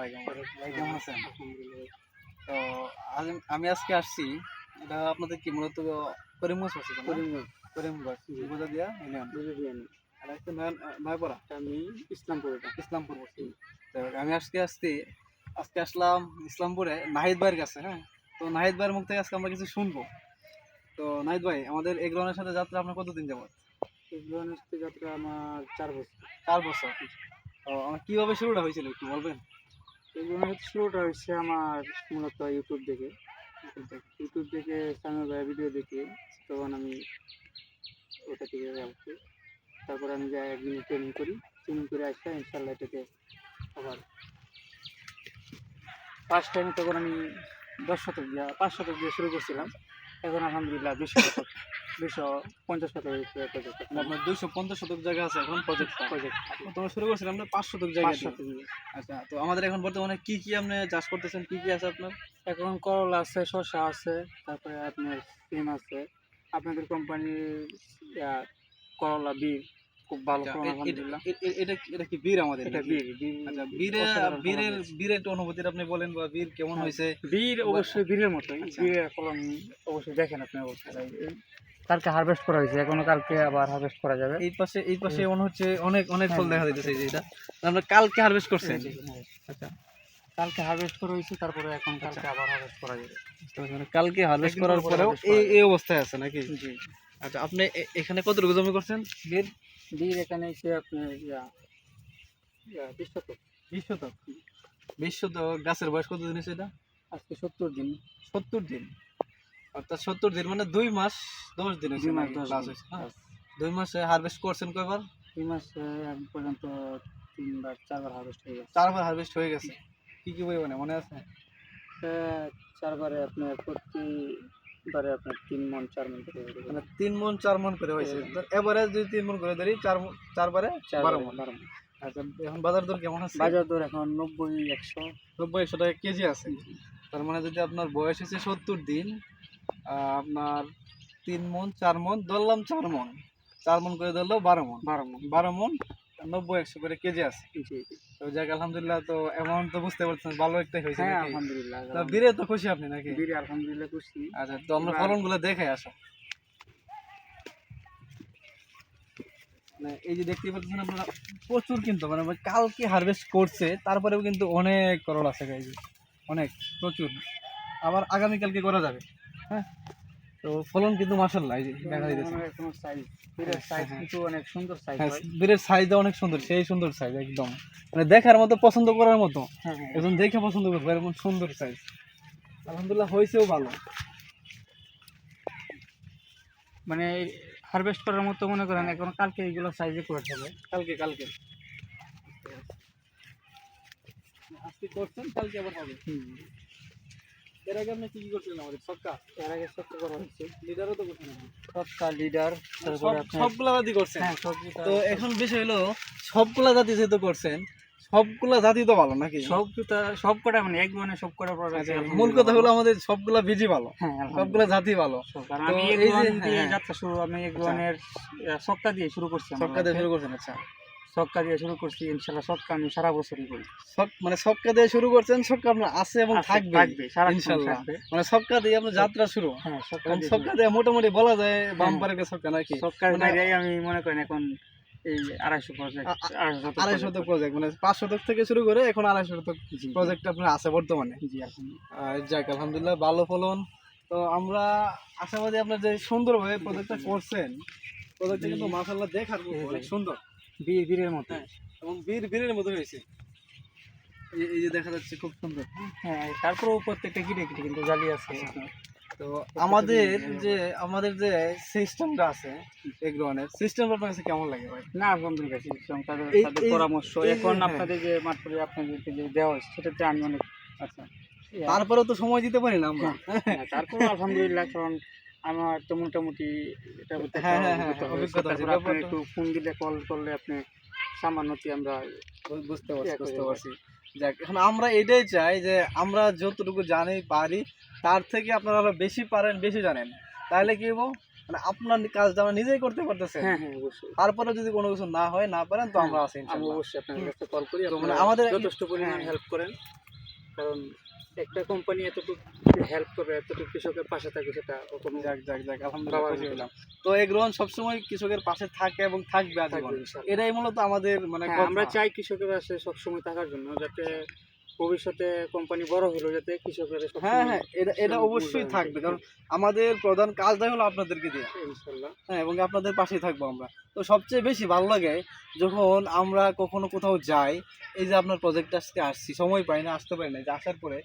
ওয়ালাইকুম ভাই কেমন আছেন তো আমি আজকে আসছি এটা আপনাদের কি মূলত করিমগঞ্জ আছে করিমগঞ্জ। করিমগঞ্জ। ইউনিয়ন। আর একটা আমি ইসলামপুর ইসলামপুর আমি আজকে আসছি আজকে আসলাম ইসলামপুরে নাহিদ ভাইয়ের কাছে হ্যাঁ? তো নাহিদ ভাইয়ের মুখ থেকে আজকে আমরা কিছু শুনব। তো নাহিদ ভাই আমাদের এগ্রনের সাথে যাত্রা আপনার কতদিন যাবত গণেশ যাত্রা আমার চার বছর। চার বছর। তো আমার কীভাবে শুরুটা হয়েছিল একটু বলবেন? গণেশ শুরুটা হচ্ছে আমার মূলত ইউটিউব দেখে। ইউটিউব দেখে সামনে ভাই ভিডিও দেখে, তখন আমি ওটা থেকে আসছি তারপর আমি যাই একদিন ট্রেনিং করি। ট্রেনিং করে আসলে ইনশাল্লাহ এটাতে আবার ফার্স্ট টাইম তখন আমি দশ শতক দিয়া, পাঁচ শতক দিয়ে শুরু করছিলাম। এখন আলহামদুলিল্লাহ দুশো শতক। দুশো পঞ্চাশ শতক আপনার দুইশো পঞ্চাশ শতক জায়গা আছে এখন প্রজেক্টটা প্রজেক্ট তোমরা শুরু করছিলাম আমরা পাঁচ শতক জায়গা আচ্ছা তো আমাদের এখন বর্তমানে কি কি আপনি চাষ করতেছেন কি কি আছে আপনার? এখন করলা আছে শসা আছে তারপরে আপনার সিম আছে। আপনাদের কোম্পানির করলা বীর খুব ভালো আলহামদুলিল্লাহ। এটা এটা কি বীর আমাদের এটা বীর বীর আচ্ছা বীরে অসাধারণ বীরের বীরের একটা অনুভূতিটা আপনি বলেন বা বীর কেমন হ্যাঁ। হয়েছে? বীর অবশ্যই বীরের মতোই। আচ্ছা। বীরের ফলন অবশ্যই দেখেন আপনি অবশ্যই কালকে হারভেস্ট করা হয়েছে এখনও কালকে আবার হারভেস্ট করা যাবে। এই পাশে এই পাশে মনে হচ্ছে অনেক অনেক ফল হ্যাঁ, দেখা যে এটা। আমরা কালকে হারভেস্ট হ্যাঁ। আচ্ছা। কালকে হারভেস্ট করা হয়েছে তারপরে এখন কালকে আবার হারভেস্ট করা যাবে। মানে কালকে হারভেস্ট করার পরেও এই এই অবস্থায় আছে নাকি? জি। আচ্ছা আপনি এখানে কতটুকু জমি করছেন? বীর বীর এখানে এসে আপনি বিশ শতক বিশ শতক বিশ শতক গাছের বয়স কতদিন হয়েছে এটা? আজকে সত্তর দিন। সত্তর দিন। অর্থাৎ সত্তর দিন মানে দুই মাস দশ দিন দুই মাস? দশ হয়েছে, হ্যাঁ। দুই মাসে হারভেস্ট করছেন কয়বার? দুই মাসে এখন পর্যন্ত তিনবার চারবার হারভেস্ট হয়ে গেছে। চারবার হারভেস্ট হয়ে গেছে। কি কি পরিমাণে মনে আছে? চারবারে আপনার প্রতিবারে আপনার তিন মন চার মন করে মানে তিন মন চার মন করে হয়েছে। হ্যাঁ। এবারে যদি তিন মন করে ধরি চার চারবারে চারবারে বারো মন। বারো মন। আচ্ছা এখন বাজার দর কেমন আছে? বাজার দর এখন নব্বই একশো। নব্বই একশো টাকা কেজি আছে। তার মানে যদি আপনার বয়স হচ্ছে সত্তর দিন আপনার তিন মন চার মন ধরলাম চার মন। চার মন করে ধরলেও বারো মন। বারো মন। বারো মন নব্বই একশো করে কেজি আছে। তো যাক আলহামদুলিল্লাহ তো অ্যামাউন্ট তো বুঝতে পারছেন ভালো একটা হয়েছে হ্যাঁ আলহামদুলিল্লাহ তো বীরে তো খুশি আপনি নাকি? বিড়ি আলহামদুলিল্লাহ খুশি। আচ্ছা তো আমরা ফলনগুলো দেখে আসো। মানে এই যে দেখতে পাচ্ছেন আপনারা প্রচুর কিন্তু মানে কালকে হারভেস্ট করছে তারপরেও কিন্তু অনেক করল আছে এই অনেক প্রচুর। আবার আগামীকালকে করা যাবে। হ্যাঁ? তো ফলন কিন্তু যে দেখা কোনো সাইজ সাইজ হ্যাঁ। কিন্তু অনেক সুন্দর সাইজ হ্যাঁ বীরের সাইজটা অনেক সুন্দর সেই সুন্দর সাইজ একদম। মানে দেখার মতো পছন্দ করার মতো। হ্যাঁ হ্যাঁ। একজন দেখে পছন্দ করবে এরকম সুন্দর সাইজ আলহামদুলিল্লাহ হয়েছেও ভালো। মানে হারভেস্ট করার মতো মনে করেন এখন কালকে এইগুলো সাইজে করে হবে কালকে কালকে। আজকে করছেন কালকে আবার হবে। এর আগে আপনি কি কি করছিলেন আমাদের? সবকা এর আগে করা হচ্ছে লিডারও তো করছেন সবকা লিডার তারপরে আপনার সবগুলা জাতি করছেন? হ্যাঁ তো এখন বিষয় হলো সবগুলা জাতি যেহেতু করছেন সবগুলা জাতি তো ভালো নাকি? সব জুতা সব কটা মানে এক মানে সব কটা আচ্ছা, মূল কথা হলো আমাদের সবগুলা বীজই ভালো। হ্যাঁ সবগুলা জাতি ভালো। আমি এই হ্যাঁ। যাত্রা শুরু আমি এক ওয়ানের সবকা দিয়ে শুরু করছি সবকা দিয়ে শুরু করছেন আচ্ছা। সবকা দিয়ে শুরু করছি ইনশাল্লাহ আমি সারা বছরই করি। মানে দিয়ে শুরু করছেন আপনার আছে এবং থাকবে থাকবে সারা ইনশাল্লাহ। মানে দিয়ে আপনার যাত্রা শুরু। হ্যাঁ দিয়ে মোটামুটি বলা যায় সবকা নাকি? মানে- বাইরে আমি মনে করেন এখন এই আড়াইশো প্রজেক্ট আ- আ- আড়াইশো শতক প্রজেক্ট মানে পাঁচ শতক থেকে শুরু করে এখন শতক প্রজেক্ট আপনার আছে বর্তমানে। জি যাক আলহামদুলিল্লাহ ভালো ফলন। তো আমরা আশাবাদী আপনার যে সুন্দর সুন্দরভাবে প্রজেক্টটা করছেন প্রজেক্টটা কিন্তু মাসাল্লাহ দেখার অনেক সুন্দর। বীর বীরের মতো। হ্যাঁ। এবং বীর বীরের মতো হয়েছে। এই- যে দেখা যাচ্ছে খুব সুন্দর। হ্যাঁ তারপরেও প্রত্যেকটা গিরে গিরে কিন্তু জালি আছে। তো আমাদের যে আমাদের যে সিস্টেমটা আছে এগ্রোনের সিস্টেমটা আপনার কাছে কেমন লাগে ভাই? না শিখছিলাম তাদের এই- তাদের পরামর্শ। এখন হ্যাঁ। আপনাদের যে মাত্র আপনাদেরকে যে দেওয়া হয়েছে সেটাতে আমি অনেক আচ্ছা। তারপরেও তো সময় দিতে পারি না আমরা। হ্যাঁ, তারপরে আলহামদুলিল্লাহ কারণ আমার তো মোটামুটি এটা হ্যাঁ, হ্যাঁ, হ্যাঁ, অভিজ্ঞতা আছে। আপনি একটু ফোন দিলে কল করলে আপনি সামান্যতি আমরা বুঝতে পারছি বুঝতে পারছি। যাক এখন আমরা এটাই চাই যে আমরা যতটুকু জানি পারি তার থেকে আপনারা আরও বেশি পারেন বেশি জানেন। তাহলে কি হব? মানে আপনার কাজটা আমরা নিজেই করতে পারতেছেন। হ্যাঁ হ্যাঁ অবশ্যই। তারপরে যদি কোনো কিছু না হয় না পারেন তো হ্যাঁ, আমরা আছি আমি অবশ্যই আপনাদের হুম। কাছে কল করি। মানে আমাদের- যথেষ্ট পরিমাণ হ্যাঁ। হেল্প করেন। কারণ একটা কোম্পানি এতটুকু হেল্প করবে এতটুকু কৃষকের পাশে থাকবে সেটা যাক যাক যাক আলহামদুলিল্লাহ বাবার খুশি হলাম। তো এই গ্রহণ সবসময় কৃষকের পাশে থাকে এবং থাকবে আজীবন। এটাই মূলত আমাদের মানে হ্যাঁ, আমরা চাই কৃষকের পাশে সবসময় থাকার জন্য যাতে ভবিষ্যতে কোম্পানি বড় হলো যাতে কৃষকের হ্যাঁ হ্যাঁ এটা এটা অবশ্যই থাকবে কারণ আমাদের প্রধান কাজটাই হলো আপনাদেরকে দিয়ে। হ্যাঁ এবং আপনাদের পাশেই থাকব আমরা। তো সবচেয়ে বেশি ভালো লাগে যখন আমরা কখনো কোথাও যাই এই যে আপনার প্রজেক্ট আজকে আসছি সময় পাই না আসতে পারি না যে আসার পরে